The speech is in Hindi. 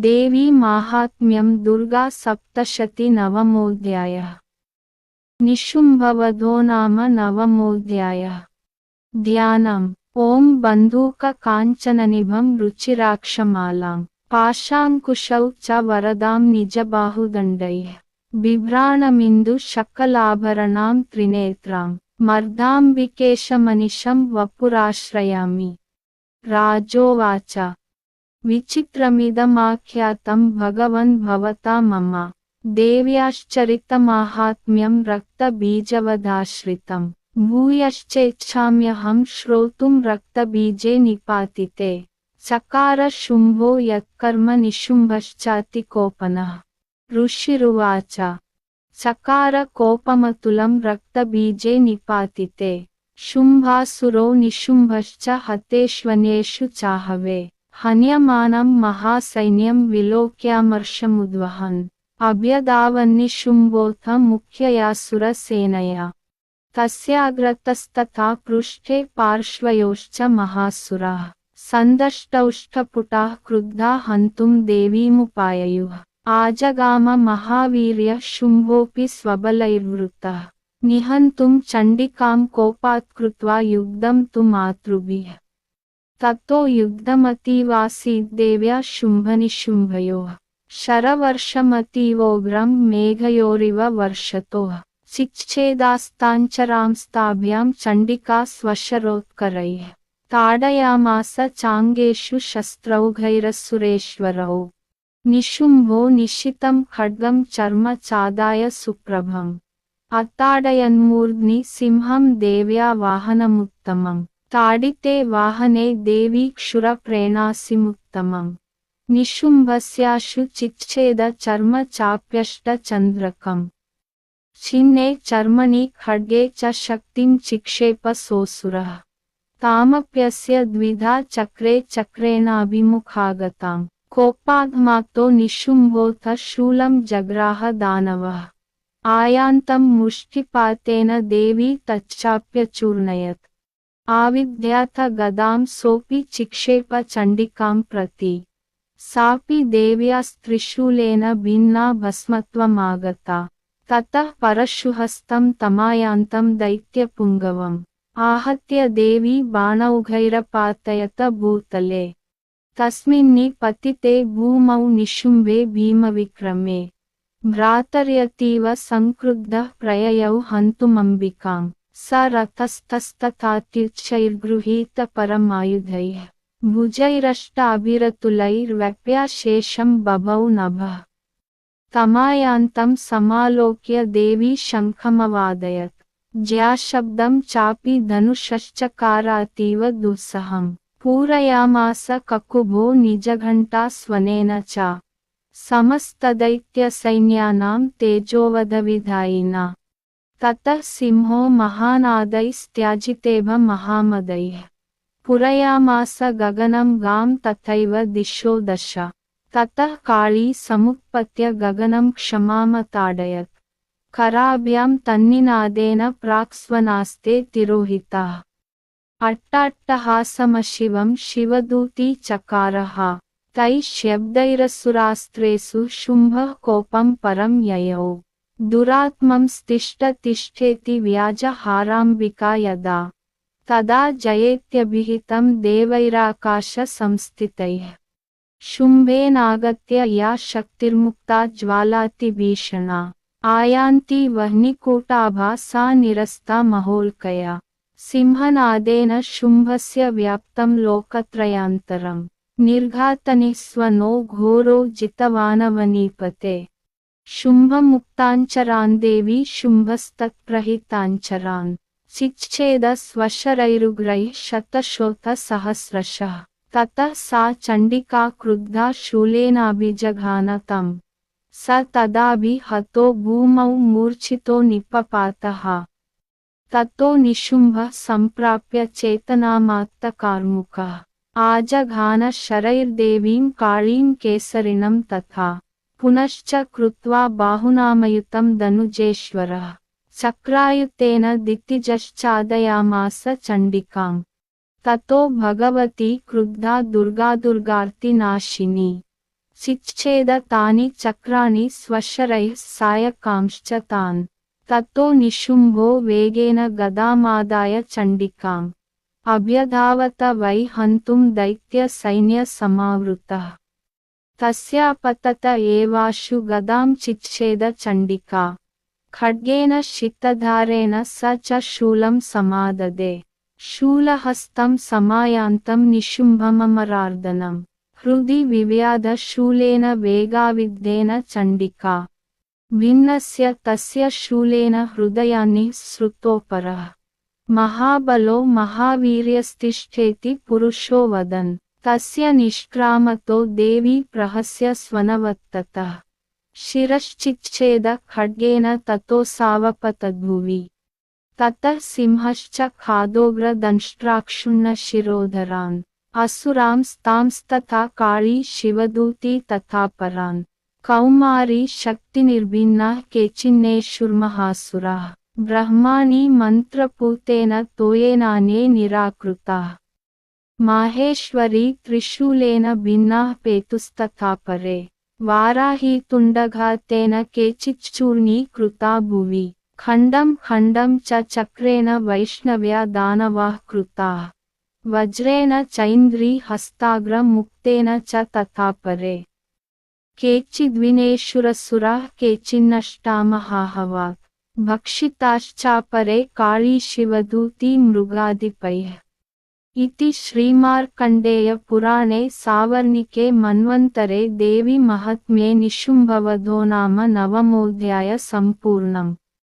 దేవీ మాహాత్మ్యం దుర్గా సప్తశతి నవమోధ్యాయ. నిశుంభవధో నామ నవమోధ్యాయ. ధ్యానం. ఓం బంధూక కాంచననిభం రుచిరాక్షమాలాం. పాశాంకుశౌ చ వరదాం నిజబాహుదండై. బిభ్రాణమిందు శకలాభరణాం త్రినేత్రాం. మర్దాంబికేశమనిషం వపురాశ్రయామి. రాజోవాచ. विचित्रमिदमाख्यातं भगवन् भवता मम। देव्याश्चरितमाहात्म्यं रक्तबीजवदाश्रितं भूयश्चेच्छाम्यहं श्रोतुं रक्तबीजे निपातिते। चकार शुम्भो यत्कर्म निशुम्भश्चातिकोपनः। ऋषिरुवाच। चकार कोपमतुलं रक्तबीजे निपातिते। शुम्भासुरो निशुम्भश्च हतेष्वन्येषु चाहवे। हन्यमानं महासैन्यं विलोक्यामर्षमुद्वहन् अभ्यदावन्निशुम्भोऽथ मुख्ययासुरसेनया तस्याग्रतस्तथा पृष्ठे पार्श्वयोश्च महासुराः सन्दष्टौष्ठपुटाः क्रुद्धा हन्तुं देवीमुपाययुः आजगाम महावीर्य शुम्भोऽपि स्वबलैर्वृतः निहन्तुं चण्डिकां कोपात् कृत्वा युग्धं ततो युद्धमतीवासीद्देव्या शुम्भनिशुम्भयोः। शरवर्षमतीवोग्रं मेघयोरिव वर्षतोः। चिच्छेदास्ताञ्चरांस्ताभ्यां चण्डिका स्वशरोत्करैः। ताडयामास चाङ्गेषु शस्त्रौघैरसुरेश्वरौ। निशुम्भो निशितं खड्गं चर्म चादाय सुप्रभम्। अताडयन्मूर्ध्नि सिंहं देव्या वाहनमुत्तमम्। ताडिते वाहने देवी क्षुरप्रेणासिमुत्तमम् निशुम्भस्याशु चिच्छेद चर्म चाप्यष्टचन्द्रकम् छिन्ने चर्मणि खड्गे च शक्तिं चिक्षेप सोऽसुरः। तामप्यस्य द्विधा चक्रे चक्रेणाभिमुखागताम्। कोपाद्माक्तो निशुम्भोऽथ शूलं जग्राह दानवः। आयान्तं मुष्टिपातेन देवी तच्चाप्यचूर्णयत् आविद्याथ गदां सोऽपि चिक्षेप चण्डिकां प्रति सापि देव्यास्त्रिशूलेन भिन्ना भस्मत्वमागता ततः परशुहस्तं तमायान्तं दैत्यपुङ्गवम् आहत्य देवी बाणौघैरपातयत भूतले तस्मिन्नि पतिते भूमौ निशुम्भे भीमविक्रमे भ्रातर्यतीव सङ्क्रुद्धः प्रययौ हन्तुमम्बिकाम् स रथस्तस्तथात्युच्चैर्गृहीत परमायुधैः बभौ नभः। तमायान्तं समालोक्य देवी शङ्खमवादयत्। ज्याशब्दं चापि धनुषश्चकारातीव दुस्सहम्। पूरयामास ककुभो निजघण्टा स्वनेन च। समस्तदैत्यसैन्यानां तेजोवधविधायिना। ततः सिंहो महानादैस्त्याजितेभ महामदैः पुरयामास गगनं गां तथैव दिशो दश ततः काळी समुत्पत्य गगनं क्षमामताडयत् कराभ्यां तन्निनादेन प्राक्स्वनास्ते तिरोहिताः अट्टाट्टहासमशिवं शिवदूती चकारः तैः शब्दैरसुरास्त्रेषु शुम्भः कोपं परं ययौ दुरात्मं तिष्ठेति व्याजहाराम्बिका यदा तदा जयेत्यभिहितं देवैराकाशसंस्थितैः। शुम्भेनागत्य या शक्तिर्मुक्ता ज्वालातिभीषणा आयान्ति वह्निकूटाभा सा निरस्ता महोल्कया। सिंहनादेन शुम्भस्य व्याप्तं लोकत्रयान्तरम्। निर्घातनिस्वनो घोरो जितवानवनीपते। शुम्भमुक्ताञ्चरान् देवी शुम्भस्तत्प्रहिताञ्चरान् स्वशरैरुग्रैः शतशोथसहस्रशः ततः सा चण्डिका क्रुद्धा शूलेनाभिजघान तम् स तदाभि हतो भूमौ मूर्छितो निपपातः। ततो निशुम्भः सम्प्राप्य आजघान शरैर्देवीं काळीं केसरिणं तथा పునశ్చ కృత్వా బాహునామయుతం ధనుజేశ్వర. చక్రాయుతేన దిత్తిజశ్చాదయామాస చండికాం. తతో భగవతి క్రుద్ధా దుర్గాదుర్గార్తినాశిని చిచ్ఛేద తాని చక్రాని స్వశరై సాయకాంశ్చ తాన్. తతో నిశుంభో వేగేన గదామాదాయ చండికాం. అభ్యధావత వై హంతుం దైత్య సైన్య సమావృత. తస్యాపతత ఏవాషు గదాం చిచ్ఛేద చండిక. ఖడ్గేన శిత్తధారేణ స చ శూలం సమాదే శూలహస్తం సమాయాంతం నిశుంభమమరార్దనం. హృది వివ్యాద శూలేన వేగావిద్యేన చండిక. భిన్నస్య తస్య శూలేన హృదయాన్ని సృతోపర మహాబలో మహావీర్యస్తిష్ఠేతి పురుషో వదన్. तस्य निष्क्रामतो देवी प्रहस्य स्वनवत्ततः। शिरश्चिच्छेद खड्गेन ततो सावपतद्भुवि। ततः सिंहश्च खादोग्रदंष्ट्राक्षुण्ण शिरोधरान्। असुरांस्तांस्तथा काळी शिवदूती तथा परान्। कौमारी शक्तिनिर्भिन्नाः केचिन्नेषुर्महासुराः ब्रह्माणि मन्त्रपूतेन तोयेनान्ये निराकृताः। माहेश्वरी त्रिशूलेन भिन्नाः पेतुस्तथा परे। वाराही तुण्डघातेन केचिच्चूर्णीकृता भुवि। खण्डं खण्डं च चक्रेण वैष्णव्या दानवाः कृताः। वज्रेण चैन्द्री हस्ताग्रमुक्तेन च तथा परे। केचिन्नष्टा महाहवाक् भक्षिताश्चापरे काळी शिवदूती मृगादिपैः ಇತಿ ಶ್ರೀಮಾರ್ಕಂಡೇಯ ಪುರಾಣೆ ಸಾವರ್ಣಿಕೆ ಮನ್ವಂತರೆ ದೇವಿ ಮಹಾತ್ಮ್ಯೆ ನಿಶುಂಭವಧೋ ನಾಮ ನವಮೋಧ್ಯಾಯ ಸಂಪೂರ್ಣಂ.